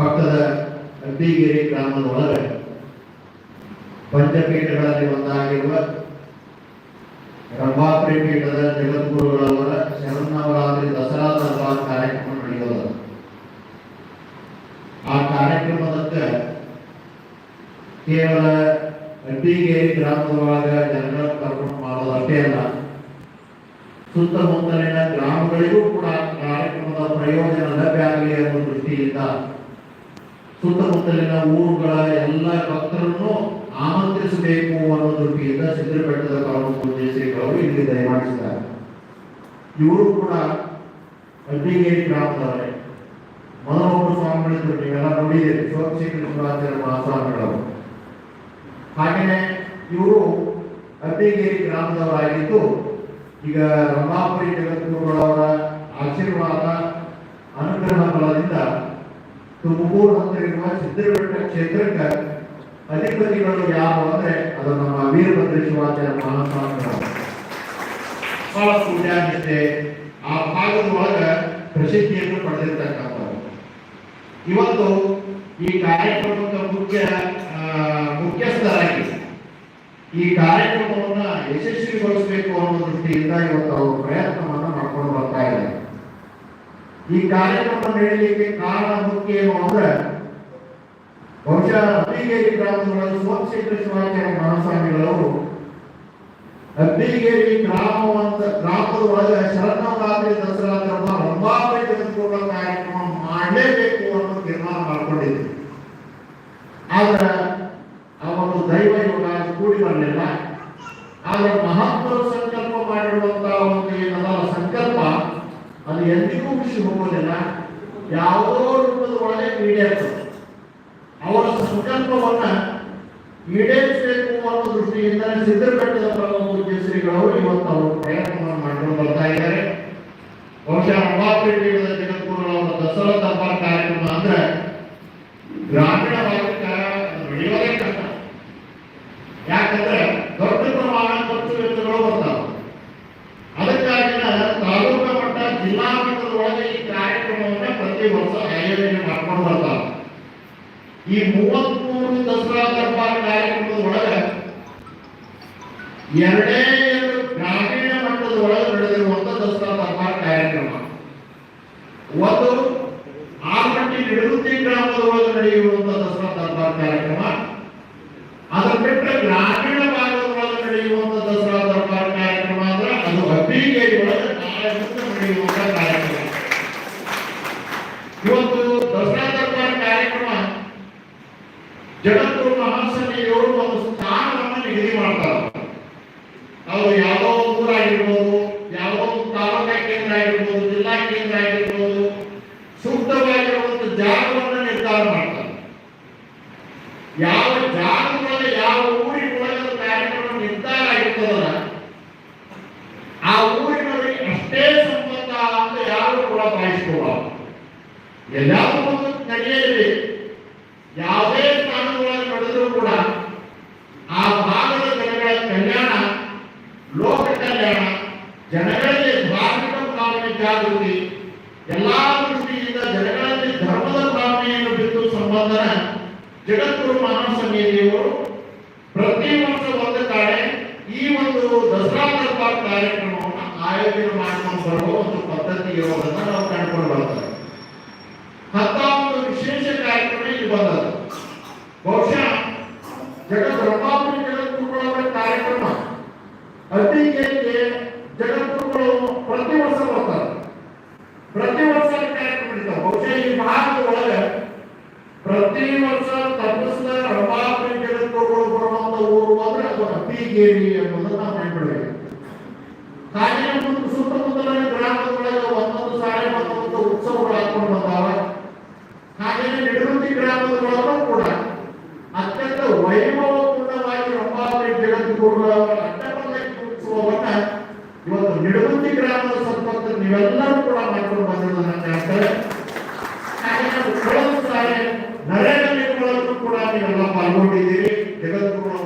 ಪಕ್ಕದ ಅಬ್ಬಿಗೆರೆ ಗ್ರಾಮದ ಒಳಗೆ ಪಂಚಪೀಠಗಳಲ್ಲಿ ಒಂದಾಗಿರುವ ರಂಭಾಪುರಿ ಪೀಠದ ಜಗದ್ಗುರುಗಳವರ ಶರನ್ನವರಾತ್ರಿ ದಸರಾ ದರ್ಬಾರ್ ಕಾರ್ಯಕ್ರಮ ನಡೆಯೋದು. ಆ ಕಾರ್ಯಕ್ರಮದಕ್ಕೆ ಕೇವಲ ಅಡ್ಡಿಗೇರಿ ಗ್ರಾಮದೊಳಗ ಜನರ ಕರ್ಕೊಂಡು ಮಾಡೋದು ಅಷ್ಟೇ ಅಲ್ಲ, ಸುತ್ತಮುತ್ತಲಿನ ಗ್ರಾಮಗಳಿಗೂ ಕೂಡ ಕಾರ್ಯಕ್ರಮದ ಪ್ರಯೋಜನ ಲಭ್ಯ ಆಗಲಿ ಅನ್ನೋ ದೃಷ್ಟಿಯಿಂದ ಸುತ್ತಮುತ್ತಲಿನ ಊರುಗಳ ಎಲ್ಲ ಭಕ್ತರನ್ನು ಆಮಂತ್ರಿಸಬೇಕು ಅನ್ನೋ ದೃಷ್ಟಿಯಿಂದ ಚಿತ್ರಬೆಟ್ಟದ ಕಾನೂನು ಪೂಜೆ ಶ್ರೀಗಳು ಇಲ್ಲಿ ದಯಮಾಡಿಸಿದ್ದಾರೆ. ಇವರು ಕೂಡ ಅಡ್ಡಿಗೇರಿ ಗ್ರಾಮದವರೇ ಮೊದಲೊಬ್ಬರು ಸ್ವಾಮಿಗಳಿದ್ರು, ನೀವೆಲ್ಲ ನೋಡಿದ್ದೀರಿ ಶಿವಶ್ರೀ ಕೃಷ್ಣರಾಜರ ಮಹಾಸ್ವಾಮಿಗಳವರು ಹಾಗೆಯೇ ಇವರು ಅಡ್ಡಿಗೇರಿ ಗ್ರಾಮದವರಾಗಿದ್ದು, ಈಗ ರಂಭಾಪುರಿ ಜಗದ್ಗುರುಗಳವರ ಆಶೀರ್ವಾದ, ಅನುಗ್ರಹ ಫಲದಿಂದ ತುಮಕೂರು ಹತ್ತಿರುವ ಸಿದ್ಧಬೆಟ್ಟ ಕ್ಷೇತ್ರಕ್ಕೆ ಅಧಿಪತಿಗಳು ಯಾರು ಅಂದ್ರೆ ಅದು ನಮ್ಮ ವೀರಭದ್ರ ಶಿವಾಚಾರ್ಯ ಮಹಾಸ್ವಾಮಿಗಳು ಬಹಳ ಆ ಭಾಗದ ಒಳಗ ಪ್ರಸಿದ್ಧಿಯನ್ನು ಪಡೆದಿರ್ತಕ್ಕಂಥವ್ರು ಇವತ್ತು ಈ ಕಾರ್ಯಕ್ರಮದ ಮುಖ್ಯ ಮುಖ್ಯಸ್ಥರಾಗಿ ಈ ಕಾರ್ಯಕ್ರಮವನ್ನು ಯಶಸ್ವಿಗೊಳಿಸಬೇಕು ಅನ್ನೋ ದೃಷ್ಟಿಯಿಂದ ಇವತ್ತು ಅವರು ಇದ್ದಾರೆ ಈ ಕಾರ್ಯಕ್ರಮ ನಡೆಯಲಿಕ್ಕೆ ಕಾರಣ ಮುಖ್ಯ ಏನು ಅಂದ್ರೆ, ಬಹುಶಃ ಅಬ್ಬಿಗೇರಿ ಗ್ರಾಮದೊಳಗೆ ಸೋಮಶೇಖರ ಶಿವಾಚಾರ್ಯ ಮಹಾಸ್ವಾಮಿಗಳವರು ಅಬ್ಬಿಗೇರಿ ಗ್ರಾಮವಂತ ಗ್ರಾಮದ ಒಳಗೆ ಶರನ್ನವರಾತ್ರಿ ದಸರಾ ಯಾವುದೋ ರೂಪದ ಒಳಗೆ ಈಡೇರ್ತದೆ ಅವರ ಸಂಕಲ್ಪವನ್ನ ಈಡೇರಿಸಬೇಕು ಅನ್ನೋ ದೃಷ್ಟಿಯಿಂದ ಸಿದ್ಧಪಟ್ಟದ ಪ್ರಮುಖ ಶ್ರೀಗಳು ಇವತ್ತು ಅವರು ಪ್ರಯತ್ನವನ್ನು ಮಾಡ್ಕೊಂಡು ಬರ್ತಾ ಇದ್ದಾರೆ. ಬಹುಶಃ ಅಂಬಾಪೇಟೆಯ ಪೀಠದ ಜಗದ್ಗುರುಗಳವರ ದಸರಾ ದರ್ಬಾರ್ ಕಾರ್ಯಕ್ರಮ ಅಂದ್ರೆ ಗ್ರಾಮೀಣ ಭಾಗಕ್ಕೆ ನಡೆಯೋದೇ ಕಷ್ಟ. ಯಾಕಂದ್ರೆ ದೊಡ್ಡ ಪ್ರಮಾಣ ಖರ್ಚು ವೆಚ್ಚಗಳು ಬರ್ತಾವೆ ಅದಕ್ಕಾಗಿನ ತಾಲೂಕು ಮಟ್ಟ ಜಿಲ್ಲಾ ಮಟ್ಟದ ಒಳಗೆ ಈ ಕಾರ್ಯಕ್ರಮವನ್ನ ಪ್ರತಿ ಆಯೋಜನೆ ಮಾಡ್ಕೊಂಡು ಬರ್ತಾರ. ಈ ಮೂವತ್ಮೂರು ದಸರಾ ದರ್ಬಾರ್ ಕಾರ್ಯಕ್ರಮದ ಒಳಗೆ ಎರಡೇ ಎರಡು ಗ್ರಾಮೀಣ ಮಟ್ಟದ ಒಳಗೆ ನಡೆದಿರುವಂತ ದಸರಾ ದರ್ಬಾರ್ ಕಾರ್ಯಕ್ರಮ. ಒಂದು ಆಲ್ಮಟ್ಟಿ ನಿವೃತ್ತಿ ಗ್ರಾಮದ ಒಳಗೆ ನಡೆಯುವಂತ ದಸರಾ ದರ್ಬಾರ್ ಕಾರ್ಯಕ್ರಮ. ಅದರ ಬಿಟ್ಟರೆ ಗ್ರಾಮೀಣ ಭಾಗದ ಒಳಗೆ ನಡೆಯುವಂತ ದಸರಾ ದರ್ಬಾರ್ ಕಾರ್ಯಕ್ರಮ ಅಂದ್ರೆ ಅದು ಅಬ್ಬಿಗೇರಿ ಒಳಗೆ ನಾಳೆ ಮುಂದೆ ನಡೆಯುವಂತ ಕಾರ್ಯಕ್ರಮ ಇವತ್ತು ದಸರಾ ದರ್ಬಾರ್ ಕಾರ್ಯಕ್ರಮ ಜಗದ್ಗುರು ಮಹಾಸಭೆಯವರು ಒಂದು ಸ್ಥಾನವನ್ನು ನಿಗದಿ ಮಾಡ್ತಾರೆ ಅವರು ಯಾವುದೋ ಊರಾಗಿರ್ಬೋದು ಯಾವುದೋ ತಾಲೂಕಾ ಕೇಂದ್ರ ಆಗಿರ್ಬೋದು, ಜಿಲ್ಲಾ ಕೇಂದ್ರ ಆಗಿರ್ಬೋದು, ಸೂಕ್ತವಾಗಿರುವಂತ ಜಾಗವನ್ನು ನಿರ್ಧಾರ ಮಾಡ್ತಾರೆ ಯಾವ ಜಾಗದಲ್ಲಿ ಯಾವ ಊರಿನೊಳಗೆ ಅದು ಕಾರ್ಯಕ್ರಮ ನಿರ್ಧಾರ ಆಗಿರ್ತದ ಆ ಊರಿನವರಿಗೆ ಅಷ್ಟೇ ಸಂಬಂಧ ಅಂತ ಯಾರು ಕೂಡ ಭಾವಿಸ್ಕೋಬಾರ್ದು ಎಲ್ಲಾದ್ರೂ ಒಂದು ನಡೆಯಲಿ ಯಾವುದೇ ಸ್ಥಾನದೊಳಗೆ ನಡೆದರೂ ಕೂಡ ಆ ಭಾಗದ ಜನಗಳ ಕಲ್ಯಾಣ ಲೋಕ ಕಲ್ಯಾಣ ಜನಗಳಲ್ಲಿ ಧಾರ್ಮಿಕ ಭಾವನೆ ಜಾಗೃತಿ ಎಲ್ಲಾ ದೃಷ್ಟಿಯಿಂದ ಜನಗಳಲ್ಲಿ ಧರ್ಮದ ಭಾವನೆಯನ್ನು ಬಿಟ್ಟು ಸಂಬಂಧನ ಜಗದ್ಗುರು ಮಹಾಸಮಿತಿಯವರು ಪ್ರತಿ ವರ್ಷ ಒಂದು ಕಡೆ ಈ ಒಂದು ದಸರಾ ದರ್ಬಾರ್ ಕಾರ್ಯಕ್ರಮವನ್ನು ಆಯೋಜನೆ ಮಾಡ್ಕೊಂಡು ಬರುವ ಒಂದು ಪದ್ಧತಿ ಇರೋದನ್ನ ನಾವು ಕಂಡುಕೊಂಡು ಬರ್ತೇವೆ. ಅಂತ ವಿಶೇಷ ಕಾರ್ಯಕ್ರಮ ಇಲ್ಲಿ ಬಂದದ್ದು ಬಹುಶಃ ಜಗ ಬ್ರಹ್ಮಾಪುರಿ ಜಗದ್ಗುರುಗಳವರ ಕಾರ್ಯಕ್ರಮ. ಅತಿಗೆ ಜಗದ್ಗುರುಗಳು ಪ್ರತಿ ವರ್ಷ ಬರ್ತಾರೆ ಪ್ರತಿ ವರ್ಷ ಕಾರ್ಯಕ್ರಮ ನಡೀತಾವೆ ಬಹುಶಃ ಈ ಭಾಗದ ಒಳಗೆ ಪ್ರತಿ ವರ್ಷ ತಪ್ಪಿಸಿದ ಬ್ರಹ್ಮಾಪುರಿ ಜಗದ್ಗುರುಗಳು ಬರುವಂತ ಊರು ಅಂದ್ರೆ ಅದು ಅತಿಗೇರಿ ಅನ್ನೋದನ್ನ ನಾವು ನೆನ್ಪಿಡ್ಬೇಕು ಹಾಗೆ ಒಂದು ಸುತ್ತಮುತ್ತಲಿನ ಗ್ರಾಮಗಳಲ್ಲಿ ಒಂದೊಂದು ಸಾರಿ ಒಂದೊಂದು ಉತ್ಸವಗಳು ಹಾಕೊಂಡು ಬಂದಾವ ಹಾಗೆಯೇ ನಿಡುವಂತಿ ಒಳಗೂ ಕೂಡ ಅತ್ಯಂತ ವೈಭವಪೂರ್ಣವಾಗಿ ರಂಭಾವಳಿ ಜಗದ್ಗುರುಗಳವರ ಅಡ್ಡಪಲ್ಲಕ್ಕಿ ಉತ್ಸವವನ್ನ ಇವತ್ತು ನಿಡುವಂತಿ ಗ್ರಾಮದ ಸಂಪತ್ತು ನೀವೆಲ್ಲರೂ ಕೂಡ ಮಾಡ್ಕೊಂಡು ಬಂದಿರೋದನ್ನ ಕಾಣ್ತಾರೆ ಹಾಗೆ ಸಾರಿ ನರೇಂದ್ರ ಕೂಡ ನೀವೆಲ್ಲ ಪಾಲ್ಗೊಂಡಿದ್ದೀರಿ. ಜಗದ್ಗುರು